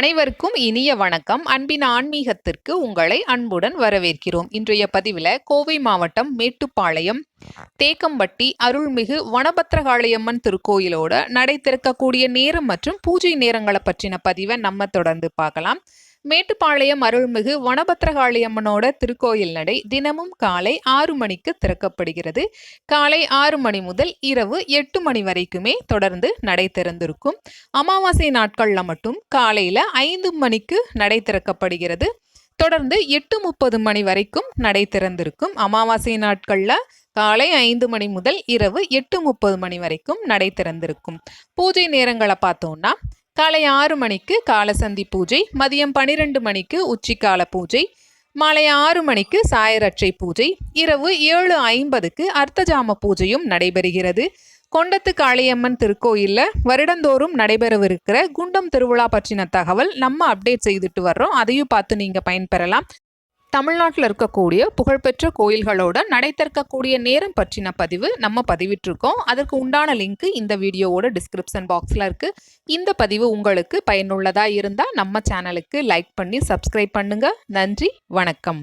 அனைவருக்கும் இனிய வணக்கம். அன்பின் ஆன்மீகத்திற்கு உங்களை அன்புடன் வரவேற்கிறோம். இன்றைய பதிவில் கோவை மாவட்டம் மேட்டுப்பாளையம் தேக்கம்பட்டி அருள்மிகு வனபத்திரகாளியம்மன் திருக்கோயிலோட நடை திறக்கக்கூடிய நேரம் மற்றும் பூஜை நேரங்களை பற்றின பதிவை நம்ம தொடர்ந்து பார்க்கலாம். மேட்டுப்பாளையம் அருள்மிகு வனபத்திரகாளியம்மனோட திருக்கோயில் நடை தினமும் காலை ஆறு மணிக்கு திறக்கப்படுகிறது. காலை ஆறு மணி முதல் இரவு எட்டு மணி வரைக்குமே தொடர்ந்து நடை திறந்திருக்கும். அமாவாசை நாட்களில் மட்டும் காலையில் ஐந்து மணிக்கு நடை திறக்கப்படுகிறது. தொடர்ந்து எட்டு முப்பது மணி வரைக்கும் நடை திறந்திருக்கும். அமாவாசை நாட்களில் காலை ஐந்து மணி முதல் இரவு எட்டு முப்பது மணி வரைக்கும் நடை திறந்திருக்கும். பூஜை நேரங்களை பார்த்தோம்னா காலை ஆறு மணிக்கு காலசந்தி பூஜை மதியம் பனிரெண்டு மணிக்கு உச்சிக்கால பூஜை மாலை ஆறு மணிக்கு சாயரட்சை பூஜை இரவு ஏழு ஐம்பதுக்கு அர்த்தஜாம பூஜையும் நடைபெறுகிறது. கொண்டத்து காளியம்மன் திருக்கோயிலில் வருடந்தோறும் நடைபெறவிருக்கிற குண்டம் திருவிழா பற்றின தகவல் நம்ம அப்டேட் செய்துட்டு வர்றோம். அதையும் பார்த்து நீங்கள் பயன்பெறலாம். தமிழ்நாட்டில் இருக்கக்கூடிய புகழ்பெற்ற கோயில்களோட நடைத்திருக்கக்கூடிய நேரம் பற்றின பதிவு நம்ம பதிவிட்டிருக்கோம். அதற்கு உண்டான லிங்க் இந்த வீடியோவோட டிஸ்கிரிப்ஷன் பாக்ஸில் இருக்குது இந்த பதிவு உங்களுக்கு பயனுள்ளதாக இருந்தால் நம்ம சேனலுக்கு லைக் பண்ணி சப்ஸ்கிரைப் பண்ணுங்கள் நன்றி வணக்கம்.